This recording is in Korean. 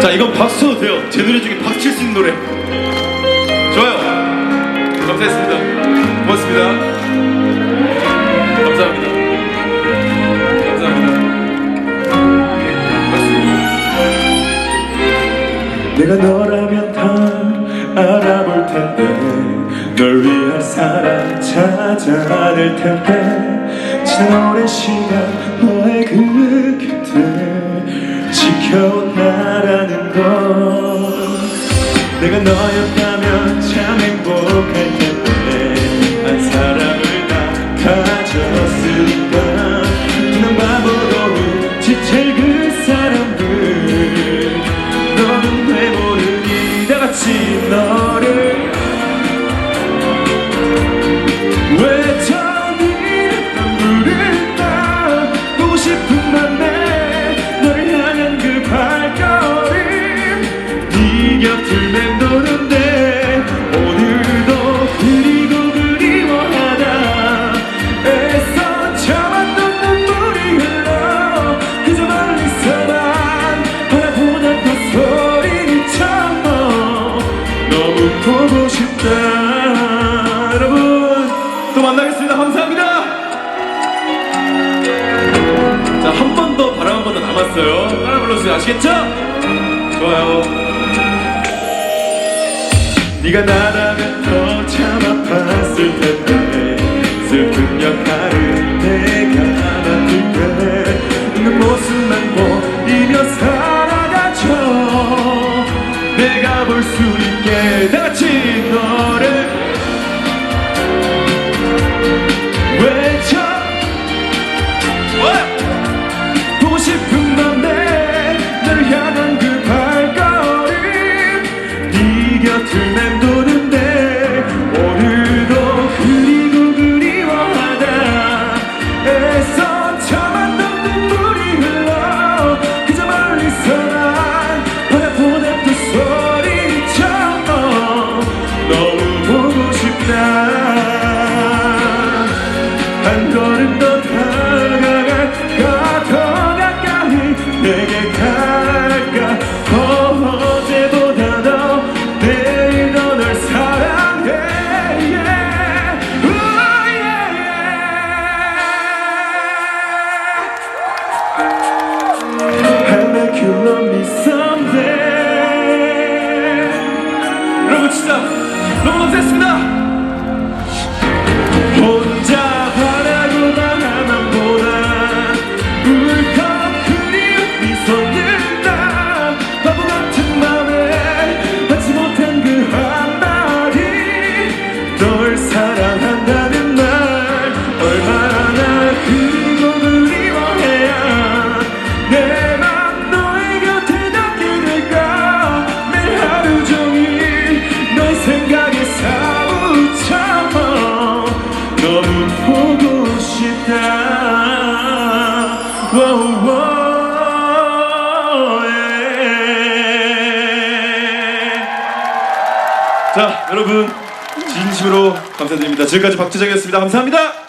자, 이건 박수 쳐도 돼요. 제 노래 중에 박수 칠 수 있는 노래. 좋아요. 감사했습니다. 고맙습니다. 감사합니다. 감사합니다. 내가 너라면 다 알아볼 텐데 널 위한 사람 찾아낼 텐데 지난 오랜 시간 너의 그 곁을 지켜온 내가 너였다면 참 행복할 텐데 한 사람을 다 가졌으니까 난 바보로 지칠 그 사람들. 너는 왜 모르니 다 같이 너를. 발걸음 네 곁을 또 만나겠습니다. 감사합니다. 자, 한 번 더, 바람 한 번 더 남았어요. 따라 불러주세요. 아시겠죠? 좋아요. 네가 나라면 더 참 아팠을 텐데 슬픈 역할을 내가 맡을게 진짜 너무 감사했습니다. 자, 여러분, 진심으로 감사드립니다. 지금까지 박재정이었습니다. 감사합니다.